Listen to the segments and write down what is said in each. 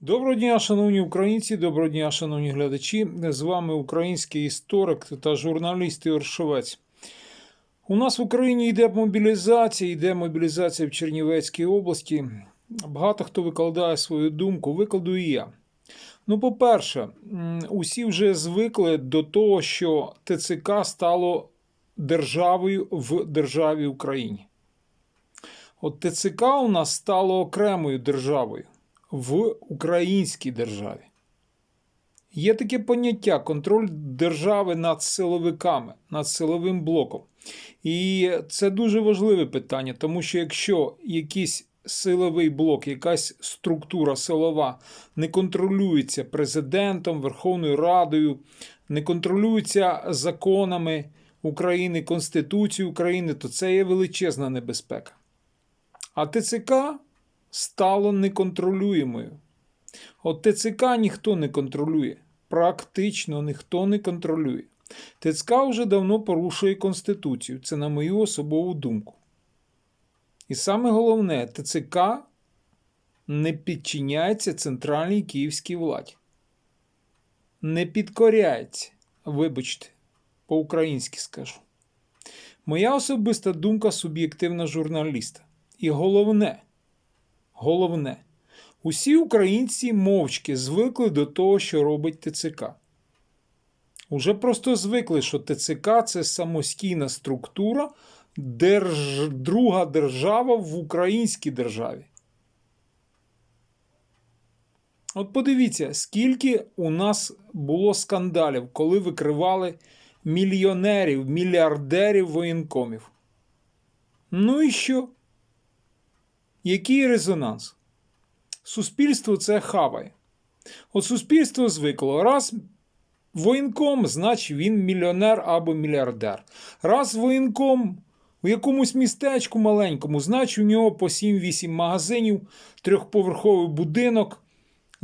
Доброго дня, шановні українці, доброго дня, шановні глядачі. З вами український історик та журналіст Ігор Шовець. У нас в Україні йде мобілізація, йде мобілізація в Чернівецькій області. Багато хто викладає свою думку, викладу і я. Ну, по-перше, усі вже звикли до того, що ТЦК стало державою в державі Україні. От ТЦК у нас стало окремою державою в українській державі. Є таке поняття контроль держави над силовиками, над силовим блоком. І це дуже важливе питання, тому що якщо якийсь силовий блок, якась структура силова не контролюється президентом, Верховною Радою, не контролюється законами України, Конституцією України, то це є величезна небезпека. А ТЦК стало неконтролюємою. От ТЦК ніхто не контролює. Практично ніхто не контролює. ТЦК вже давно порушує Конституцію. Це на мою особову думку. І саме головне, ТЦК не підчиняється центральній київській владі. Не підкоряється. Вибачте, по-українськи скажу. Моя особиста думка суб'єктивна журналіста. І головне, головне, усі українці мовчки звикли до того, що робить ТЦК. Уже просто звикли, що ТЦК це самостійна структура, держ... друга держава в українській державі. От подивіться, скільки у нас було скандалів, коли викривали мільйонерів, мільярдерів воєнкомів. Ну і що? Який резонанс? Суспільство це хаває. От суспільство звикло. Раз воєнком, значить він мільйонер або мільярдер. Раз воєнком у якомусь містечку маленькому, значить у нього по 7-8 магазинів, трьохповерховий будинок,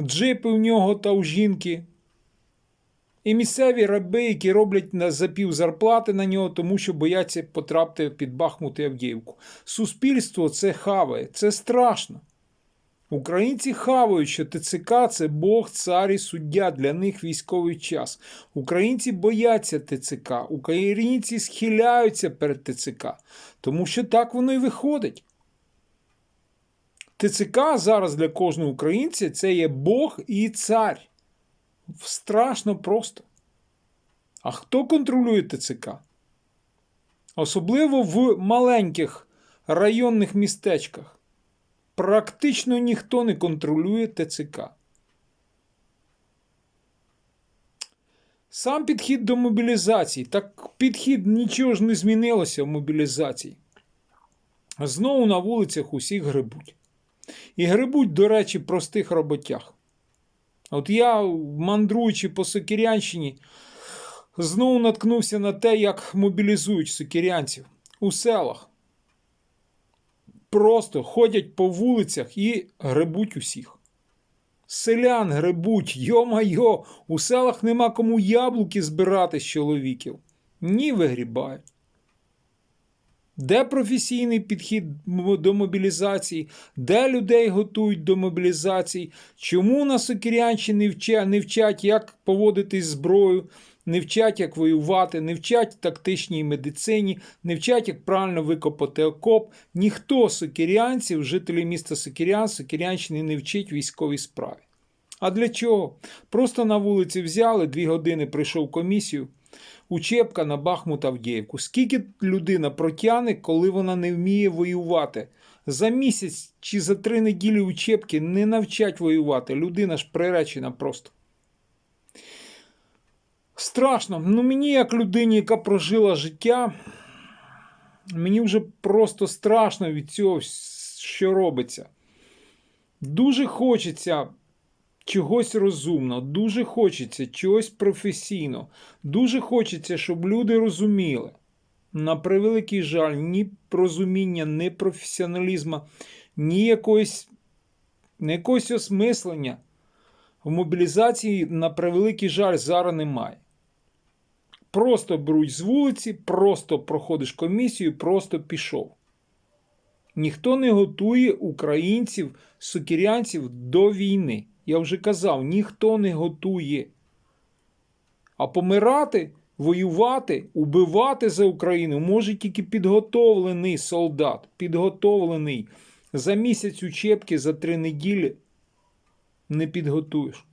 джипи у нього та у жінки. І місцеві раби, які роблять на запів зарплати на нього, тому що бояться потрапити під Бахмут і Авдіївку. Суспільство це хаває, це страшно. Українці хавають, що ТЦК це Бог, цар і суддя, для них військовий час. Українці бояться ТЦК, українці схиляються перед ТЦК, тому що так воно і виходить. ТЦК зараз для кожного українця це є Бог і цар. Страшно просто. А хто контролює ТЦК? Особливо в маленьких районних містечках. Практично ніхто не контролює ТЦК. Сам підхід до мобілізації. Так підхід нічого ж не змінилося в мобілізації. Знову на вулицях усіх грибуть. І грибуть, до речі, простих роботях. От я, мандруючи по Сокирянщині, знову наткнувся на те, як мобілізують сокирянців у селах. Просто ходять по вулицях і гребуть усіх. Селян гребуть, йо-майо, у селах нема кому яблуки збирати з чоловіків. Ні, вигрібають. Де професійний підхід до мобілізації, де людей готують до мобілізації, чому на Сокирянщині вча, не вчать, як поводитись з зброєю, не вчать, як воювати, не вчать тактичній медицині, не вчать, як правильно викопати окоп. Ніхто з жителів міста Сокирян, Сокирянщини не вчить військовій справі. А для чого? Просто на вулиці взяли, дві години прийшов комісію, учебка на Бахмут Авдіївку. Скільки людина протягне, коли вона не вміє воювати? За місяць чи за три неділі учебки не навчать воювати. Людина ж приречена просто. Страшно. Ну мені, як людині, яка прожила життя, мені вже просто страшно від цього, що робиться. Дуже хочеться чогось розумного, дуже хочеться чогось професійного, дуже хочеться, щоб люди розуміли. На превеликий жаль, ні розуміння, ні професіоналізму, ні якоїсь, ні якогось осмислення в мобілізації, на превеликий жаль, зараз немає. Просто беруть з вулиці, просто проходиш комісію, просто пішов. Ніхто не готує українців, сокірянців до війни. Я вже казав, ніхто не готує. А помирати, воювати, убивати за Україну може тільки підготовлений солдат, підготовлений. За місяць учебки, за три неділі не підготуєш.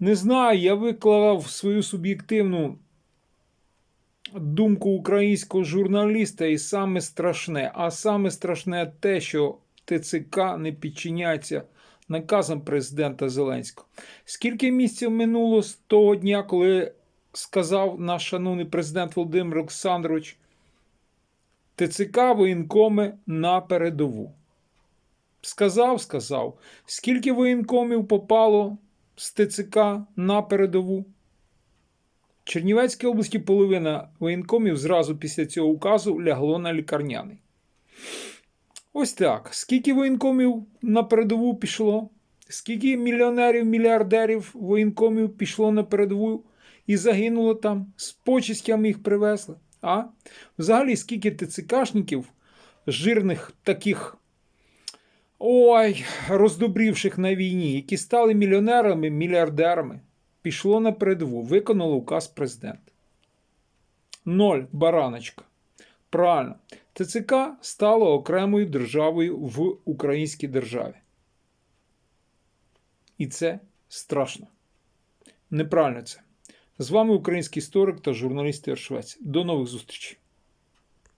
Не знаю, я виклав свою суб'єктивну думку українського журналіста, і саме страшне, а саме страшне те, що ТЦК не підчиняється наказам президента Зеленського. Скільки місяців минуло з того дня, коли сказав наш шановний президент Володимир Олександрович, ТЦК воєнкоми на передову. Сказав, сказав. Скільки воєнкомів попало з ТЦК на передову? Чернівецькій області половина воєнкомів зразу після цього указу лягло на лікарняний. Ось так. Скільки воєнкомів на передову пішло? Скільки мільйонерів, мільярдерів воєнкомів пішло на передову і загинуло там? З почистями їх привезли. А? Взагалі, скільки ТЦКшників, жирних таких, ой, роздобрівших на війні, які стали мільйонерами, мільярдерами, пішло на передову, виконало указ президента. Ноль бараночка. Правильно, ТЦК стало окремою державою в українській державі. І це страшно. Неправильно це. З вами український історик та журналіст Ігор До нових зустрічей.